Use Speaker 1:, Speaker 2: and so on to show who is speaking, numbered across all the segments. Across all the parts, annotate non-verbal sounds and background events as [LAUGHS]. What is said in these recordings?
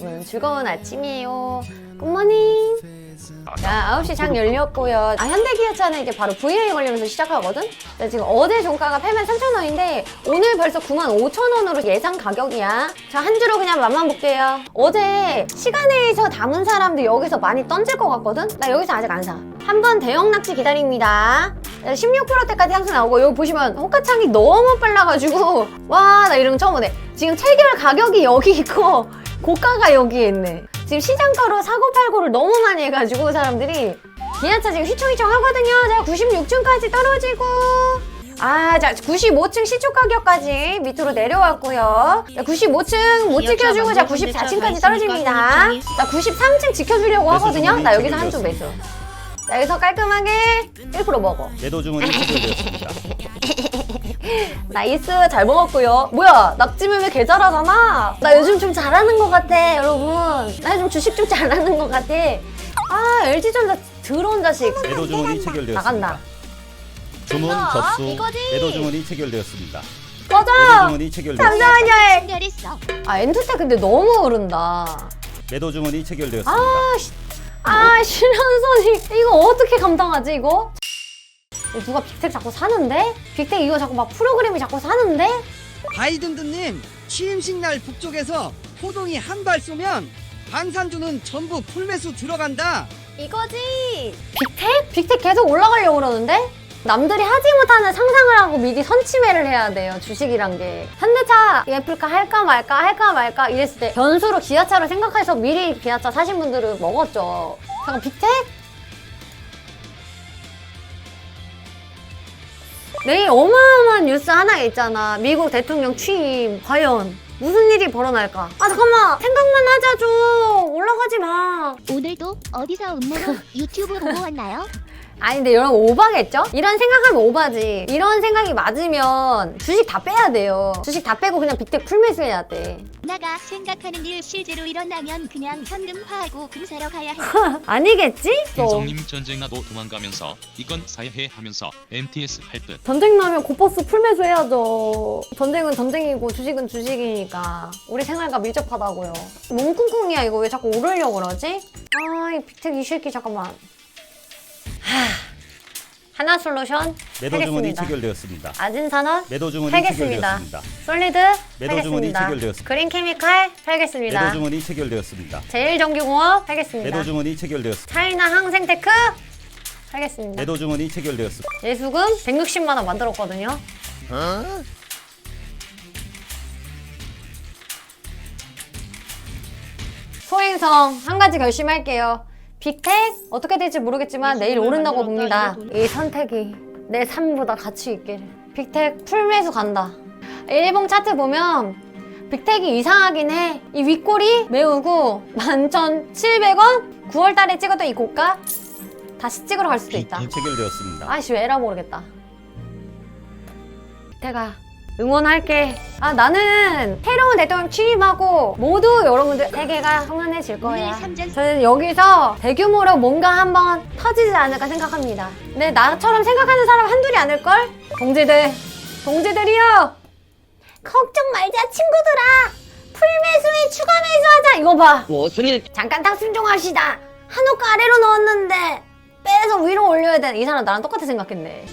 Speaker 1: 여러분 즐거운 아침이에요. 굿모닝 자 9시 장 열렸고요. 아 현대기아차는 이제 바로 VA 걸리면서 시작하거든? 나 지금 어제 종가가 83,000원인데 오늘 벌써 95,000원으로 예상 가격이야. 자 한 주로 그냥 맛만 볼게요. 어제 시간에서 담은 사람들 여기서 많이 던질 것 같거든? 나 여기서 아직 안 사 한 번 대형 낙지 기다립니다. 16%대까지 향수 나오고 여기 보시면 호가창이 너무 빨라가지고. 와 나 이런 거 처음 보네. 지금 체결 가격이 여기 있고 고가가 여기에 있네 지금 시장가로 사고팔고를 너무 많이 해가지고 사람들이 기아차 지금 휘청휘청 하거든요 자 96층까지 떨어지고 아, 자, 95층 시초 가격까지 밑으로 내려왔고요. 자, 95층 못 지켜주고, 자, 94층까지 떨어집니다. 자, 93층 지켜주려고 하거든요. 나 여기서 한주 매수. 자, 여기서 깔끔하게 1% 먹어.
Speaker 2: 매도 주문이 체결되었습니다. [LAUGHS]
Speaker 1: 나이스 잘 먹었고요. 뭐야 낙지면 왜 개잘하잖아. 나 요즘 좀 잘하는 것 같아 여러분. 나 요즘 주식 좀 잘하는 것 같아. 아 LG전자 들어온 자식.
Speaker 2: 매도 주문이 체결되었습니다.
Speaker 1: 나간다.
Speaker 2: 주문 접수.
Speaker 1: 이거지?
Speaker 2: 매도 주문이 체결되었습니다.
Speaker 1: 꺼져.
Speaker 2: 매도 주문이 체결되었습니다.
Speaker 1: 잠시만요.
Speaker 3: 체결했어.
Speaker 1: 아 엔투테 근데 너무 오른다.
Speaker 2: 매도 주문이 체결되었습니다.
Speaker 1: 아, 씨. 아 실현선이 이거 어떻게 감당하지 이거? 누가 빅텍 자꾸 사는데? 빅텍 이거 자꾸 막 프로그램이 자꾸 사는데?
Speaker 4: 바이든드님 취임식 날 북쪽에서 포동이 한 발 쏘면 방산주는 전부 풀매수 들어간다.
Speaker 1: 이거지. 빅텍? 빅텍 계속 올라가려고 그러는데? 남들이 하지 못하는 상상을 하고 미리 선취매를 해야 돼요. 주식이란 게. 현대차 예쁠까 할까 말까 할까 말까 이랬을 때 변수로 기아차를 생각해서 미리 기아차 사신 분들은 먹었죠. 잠깐 빅텍? 내일 어마어마한 뉴스 하나 있잖아. 미국 대통령 취임. 과연 무슨 일이 벌어날까? 아 잠깐만 생각만 하자 좀 올라가지 마.
Speaker 3: 오늘도 어디서 음모로 [LAUGHS] 유튜브 보고 왔나요?
Speaker 1: 아니 근데 여러분 오바겠죠? 이런 생각하면 오바지 이런 생각이 맞으면 주식 다 빼야 돼요 주식 다 빼고 그냥 빅텍 풀매수 해야 돼
Speaker 3: 나가 생각하는 일 실제로 일어나면 그냥 현금화하고 금 사러 가야 해. [LAUGHS]
Speaker 1: 아니겠지? 또
Speaker 5: 김성님 전쟁 나도 도망가면서 이건 사야 해 하면서 MTS 할 듯.
Speaker 1: 전쟁 나면 고버스 풀매수 해야죠 전쟁은 전쟁이고 주식은 주식이니까 우리 생활과 밀접하다고요 뭉쿵쿵이야 이거 왜 자꾸 오르려고 그러지? 아이 빅텍 이 새끼 잠깐만 하... 하나 솔루션
Speaker 2: 매도 주문이
Speaker 1: 하겠습니다
Speaker 2: 체결되었습니다.
Speaker 1: 아진산업
Speaker 2: 매도 주문이
Speaker 1: 팔겠습니다.
Speaker 2: 체결되었습니다.
Speaker 1: 솔리드
Speaker 2: 매도 주문이
Speaker 1: 팔겠습니다.
Speaker 2: 체결되었습니다.
Speaker 1: 그린 케미칼 팔겠습니다.
Speaker 2: 매도 주문이 체결되었습니다.
Speaker 1: 제일전기공업 팔겠습니다.
Speaker 2: 매도 주문이 체결되었습니다.
Speaker 1: 차이나 항생테크 팔겠습니다.
Speaker 2: 매도 주문이 체결되었습니다.
Speaker 1: 예수금 160만 원 만들었거든요. 소행성 한 가지 결심할게요. 빅텍 어떻게 될지 모르겠지만 내일 오른다고 봅니다. 이 선택이 내 삶보다 가치 있기를. 빅텍 풀매수 간다. 일봉 차트 보면 빅텍이 이상하긴 해. 이 윗골이 매우고 11,700원? 9월 달에 찍었던 이 고가 다시 찍으러 갈 수도 있다.
Speaker 2: 체결되었습니다.
Speaker 1: 아씨 왜 에라 모르겠다. 빅텍아 응원할게. 아 나는 새로운 대통령 취임하고 모두 여러분들 세계가 평안해질 거야.
Speaker 3: 삼전-
Speaker 1: 저는 여기서 대규모로 뭔가 한번 터지지 않을까 생각합니다. 근데 나처럼 생각하는 사람 한둘이 아닐걸? 동지들, 동지들이요! 걱정 말자, 친구들아! 풀매수에 추가 매수하자! 이거 봐!
Speaker 4: 무슨 일?
Speaker 1: 잠깐 탑승 좀 합시다! 한옥가 아래로 넣었는데 빼서 위로 올려야 돼. 이 사람 나랑 똑같이 생각했네.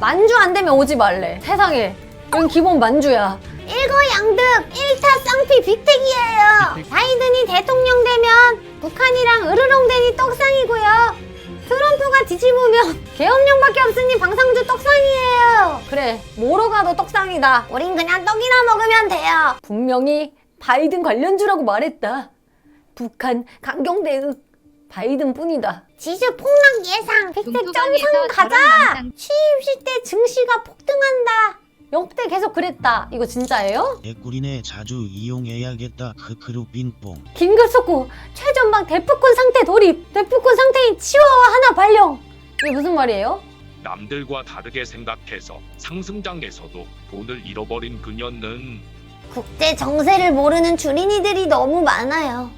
Speaker 1: 만주 안 되면 오지 말래. 세상에. 여기 기본 만주야. 일거양득 1타 쌍피 빅텍이에요. 바이든이 대통령 되면 북한이랑 으르렁대니 떡상이고요. 트럼프가 뒤집으면 [LAUGHS] 계엄령밖에 없으니 방상주 떡상이에요. 그래, 뭐로 가도 떡상이다. 우린 그냥 떡이나 먹으면 돼요. 분명히 바이든 관련주라고 말했다. 북한 강경 대응 바이든 뿐이다. 지수 폭락 예상. 빅텍 점상 가자. 취임식 때 증시가 폭등한다. 역대 계속 그랬다. 이거 진짜예요?
Speaker 6: 개꿀이네 자주 이용해야겠다 크크루 빈뽕
Speaker 1: 긴급속고 최전방 데프콘 상태 돌입. 데프콘 상태인 치와와 하나 발령. 이게 무슨 말이에요?
Speaker 7: 남들과 다르게 생각해서 상승장에서도 돈을 잃어버린 그녀는
Speaker 1: 국제 정세를 모르는 주린이들이 너무 많아요.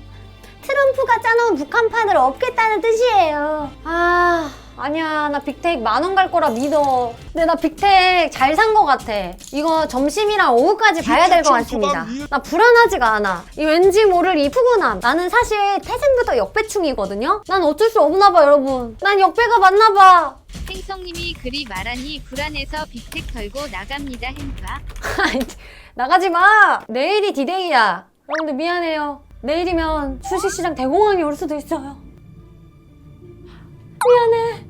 Speaker 1: 트럼프가 짜놓은 북한판을 없겠다는 뜻이에요. 아, 아니야 나 빅텍 만 원 갈 거라 믿어. 근데 나 빅텍 잘 산 거 같아. 이거 점심이랑 오후까지 봐야 될 것 같습니다. 나 불안하지가 않아. 이 왠지 모를 이 푸근함 나는 사실 태생부터 역배충이거든요? 난 어쩔 수 없나 봐 여러분. 난 역배가 맞나 봐.
Speaker 8: 행성님이 그리 말하니 불안해서 빅텍 털고 나갑니다 행사.
Speaker 1: 나가지 마. 내일이 디데이야. 여러분들 미안해요. 내일이면 주식시장 대공황이 올 수도 있어요 미안해.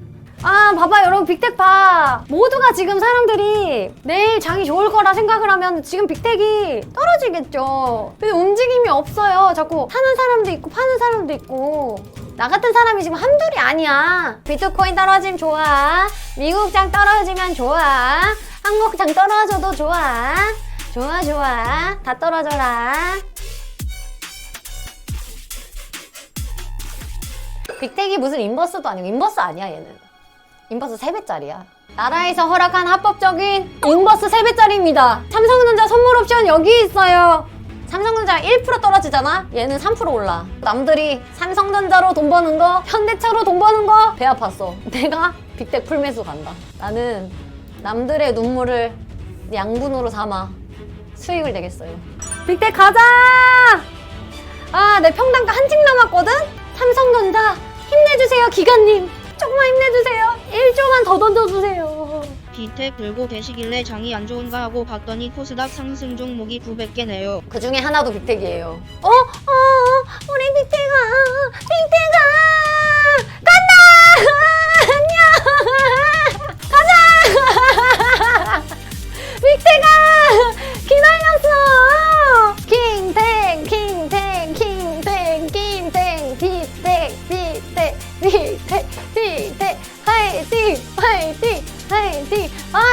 Speaker 1: 아 봐봐 여러분 빅텍 봐. 모두가 지금 사람들이 내일 장이 좋을 거라 생각을 하면 지금 빅텍이 떨어지겠죠. 근데 움직임이 없어요. 자꾸 사는 사람도 있고 파는 사람도 있고. 나 같은 사람이 지금 한둘이 아니야. 비트코인 떨어지면 좋아. 미국 장 떨어지면 좋아. 한국 장 떨어져도 좋아. 좋아 좋아. 다 떨어져라 빅텍이 무슨 인버스도 아니고 인버스 아니야 얘는. 인버스 3배짜리야. 나라에서 허락한 합법적인 인버스 3배짜리입니다. 삼성전자 선물 옵션 여기 있어요. 삼성전자 1% 떨어지잖아? 얘는 3% 올라. 남들이 삼성전자로 돈 버는 거 현대차로 돈 버는 거 배 아팠어. 내가 빅텍 풀매수 간다. 나는 남들의 눈물을 양분으로 삼아 수익을 내겠어요. 빅텍 가자! 아, 내 평단가 한직 기관님. 조금만 힘내주세요. 1조만 더 던져주세요.
Speaker 9: 비태 들고 계시길래 장이 안 좋은가 하고 봤더니 코스닥 상승 종목이 900개네요.
Speaker 1: 그 중에 하나도 빅텍이에요. 어? 어? 어? 우리 빅텍아!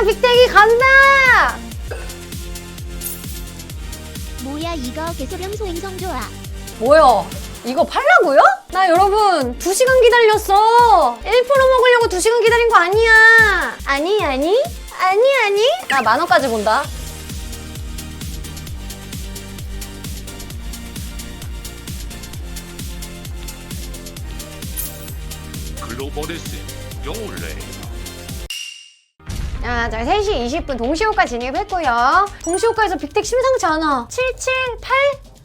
Speaker 1: 빅텍이 간다!
Speaker 3: 뭐야 이거 개소령 소행성 좋아.
Speaker 1: 뭐야? 이거 팔라고요? 나 여러분 2시간 기다렸어 1% 먹으려고 2시간 기다린 거 아니야 아니 아니 아니 아니 나 만 원까지 본다
Speaker 7: 글로벌에스 영올래.
Speaker 1: 자, 자 3시 20분 동시호가 진입했고요 동시호가에서 빅텍 심상치 않아 778?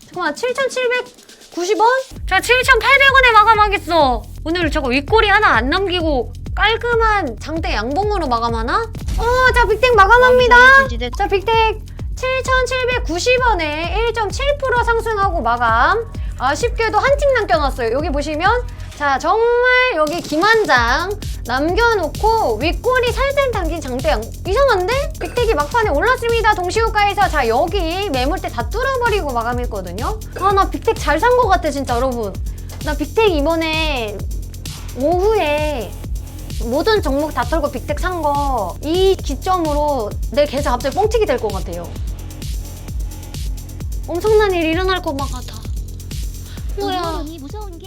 Speaker 1: 잠깐만 7790원? 자 7800원에 마감하겠어 오늘 저거 윗꼬리 하나 안 남기고 깔끔한 장대 양봉으로 마감하나? 어, 자 빅텍 마감합니다
Speaker 9: 지지대
Speaker 1: 자, 빅텍 7,790원에 1.7% 상승하고 마감. 아쉽게도 한층 남겨놨어요. 여기 보시면 자 정말 여기 김한장 남겨놓고 윗꼬리 살짝 장대양 이상한데? 빅텍이 막판에 올랐습니다. 동시호가에서 자 여기 매물대 다 뚫어버리고 마감했거든요. 아 나 빅텍 잘 산 것 같아 진짜 여러분. 나 빅텍 이번에 오후에 모든 종목 다 털고 빅텍 산 거 이 기점으로 내 계좌 갑자기 뻥튀기 될 것 같아요. 엄청난 일 일어날 것만 같아. 뭐야?
Speaker 3: 무서운 게.